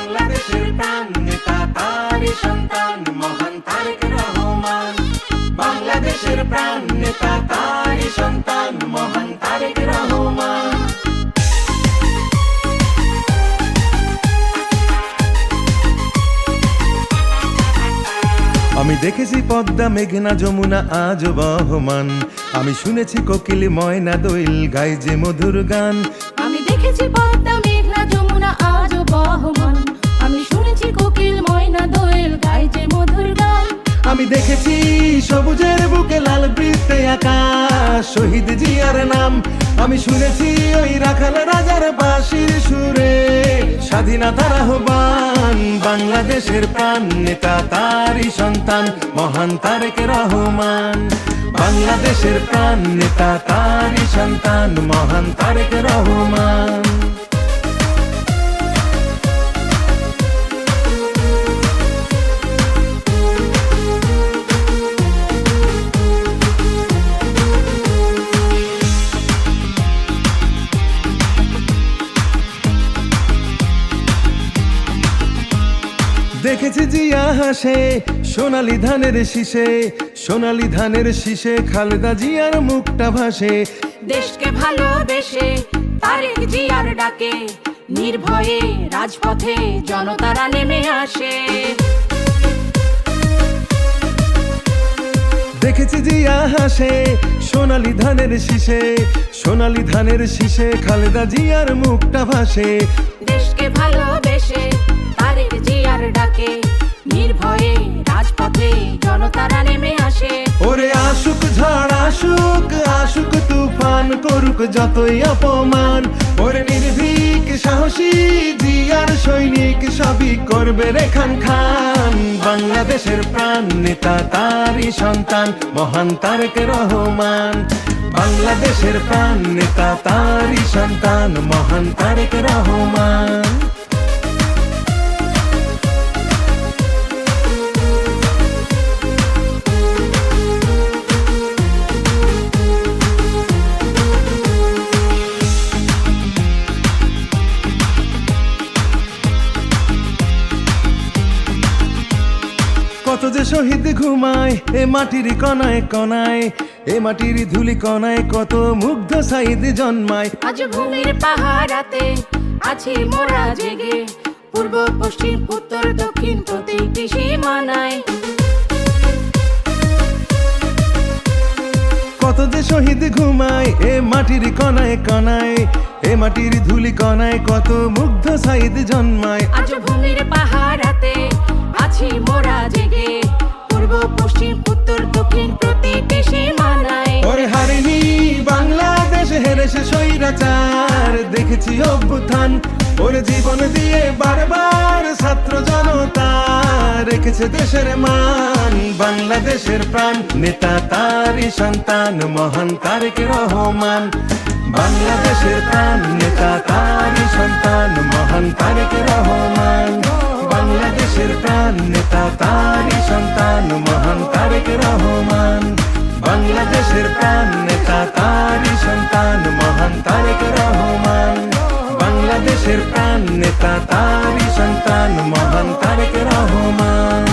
বাংলাদেশের প্রাণ নেতা তারই সন্তান মহান তারেক রহমান। বাংলাদেশের প্রাণ নেতা তারই সন্তান মহান তারেক রহমান। আমি দেখেছি পদ্মা মেঘনা যমুনা আজ বহমান। আমি শুনেছি কোকিল ময়না দোইল গাই যে মধুর গান। আমি দেখেছি পদ্মা আজ বহমান। আমি শুনেছি কোকিল ময়না দোয়েল গাই মধুর গান। আমি দেখেছি সবুজের বুকে লাল বৃত্তে আকাশ শহীদ জিয়ার নাম। আমি শুনেছি ওই রাখাল রাজার বাঁশির সুরে। স্বাধীনতার আহ্বান, বাংলাদেশের প্রাণ, নেতা তারই সন্তান, মহান তারেক রহমান। বাংলাদেশের প্রাণ, নেতা তারই সন্তান, মহান তারেক রহমান। জিয়া হাসে সোনালি ধানের শীষে সোনালি ধানের শীষে খালেদা জিয়ার মুখটা ভাসে। দেশকে ভালোবেসে তারেক জিয়ার ডাকে নির্ভয়ে রাজপথে জনতারা নেমে আসে। দেখেছি জিয়া হাসে সোনালি ধানের শীষে সোনালি ধানের শীষে খালেদা জিয়ার মুখটা ভাসে। দেশকে ভালোবেসে তারেক জিয়ার ডাকে, নির্ভয়ে রাজপথে জনতারা নেমে আসে। ওরে আশুক ঝড় আশুক আশুক তুফান করুক যতই অপমান। ওরে নির্ভীক, সাহসী জিয়ার সৈনিক সবই করবে রেখান খান। বাংলাদেশের প্রাণ নেতা তারই সন্তান, মহান তারেক রহমান। বাংলাদেশের প্রাণ নেতা তারই সন্তান, মহান তারেক রহমান। শহীদ ঘুমায় এ মাটির কনায় কনায় এ মাটির ধুলি কনায় কত মুগ্ধ সাইদ জন্মায়। আজ ভূমির পাহারাতে আছি মোরা জেগে পূর্ব পশ্চিম উত্তর দক্ষিণ প্রতিটি সীমানায়। কত যে শহীদ ঘুমায় এ মাটির কনায় কনায় এ মাটির ধুলি কনায় কত মুগ্ধ সাইদ জন্মায়। আজ ভূমির পাহারাতে আছি মোরা জেগে পশ্চিম উত্তর দক্ষিণ প্রতিটি সীমানায় ওরে হারিনি বাংলাদেশ হেরেছে স্বৈরাচার। দেখেছি অভ্যুত্থান, ওরে জীবন দিয়ে বারবার ছাত্র জনতা। রেখেছে দেশের মান, বাংলাদেশের প্রাণ। নেতা তারই সন্তান, মহান তারেক রহমান। বাংলাদেশের প্রাণ, নেতা তারই সন্তান, মহান তারেক রহমান। বাংলাদেশের প্রাণ নেতা, তারই সন্তান, মহান তারেক রহমান। বাংলাদেশের প্রাণ নেতা, তারই সন্তান, মহান তারেক রহমান। বাংলাদেশের প্রাণ নেতা, তারই সন্তান, মহান তারেক রহমান।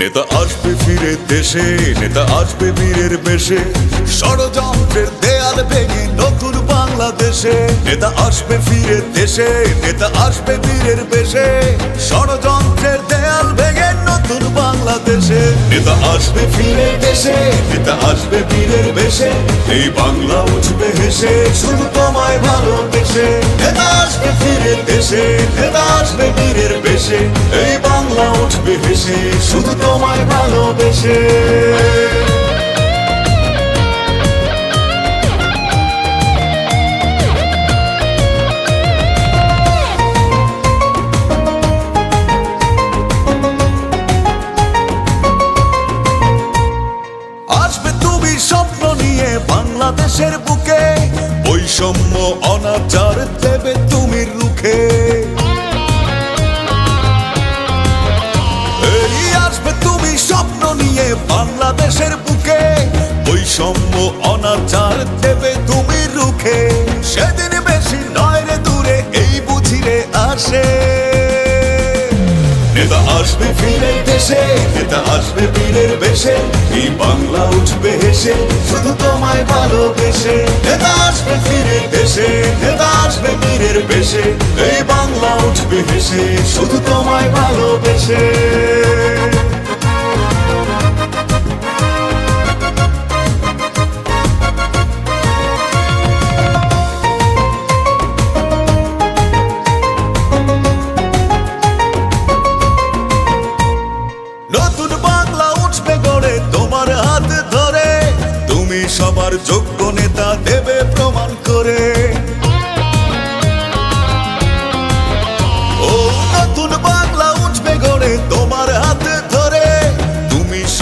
নেতা আসবে ফিরে দেশে, নেতা আসবে বীরের বেশে। ষড়যন্ত্রের দেয়াল ভেঙে নতুন বাংলাদেশে। নেতা আসবে ফিরে দেশে, নেতা আসবে বীরের বেশে। ষড়যন্ত্রের দেয়াল ভেঙে নতুন বাংলাদেশে। নেতা আসবে ফিরে দেশে, নেতা আসবে বীরের বেশে। এই বাংলা উঠবে হেসে, শুধু তোমায় ভালোবেসে। নেতা আসবে ফিরে দেশে, নেতা আসবে বীরের বেশে। এই বাংলা উঠবে হেসে, শুধু তোমায় ভালোবেসে। বাংলাদেশের বুকে বৈষম্য অনাচার দেবে তুমি রুখে। আসবে তুমি স্বপ্ন নিয়ে বাংলাদেশের বুকে বৈষম্য অনাচার দেবে তুমি রুখে। সেদিন বেশি নয় রে দূরে, এই বুঝিরে আসে। আসবে ফিরে দেশে নেতা আসবে বীরের বেশে, এই বাংলা উঠবে হেসে, শুধু তোমায় ভালোবেসে। নেতা আসবে ফিরে দেশে নেতা আসবে বীরের বেশে, এই বাংলা উঠবে হেসে, শুধু তোমায় ভালোবেসে।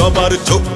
সবার যোগ্য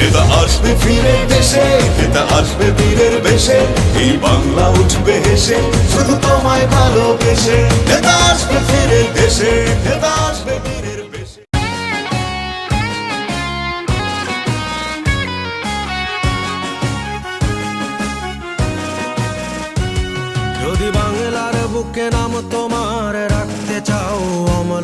নেতা আসবে ফিরে দেশে, নেতা আসবে বীরের বেশে, এই বাংলা উঠবে হেসে, শুধু তোমায় ভালোবেসে। নেতা আসবে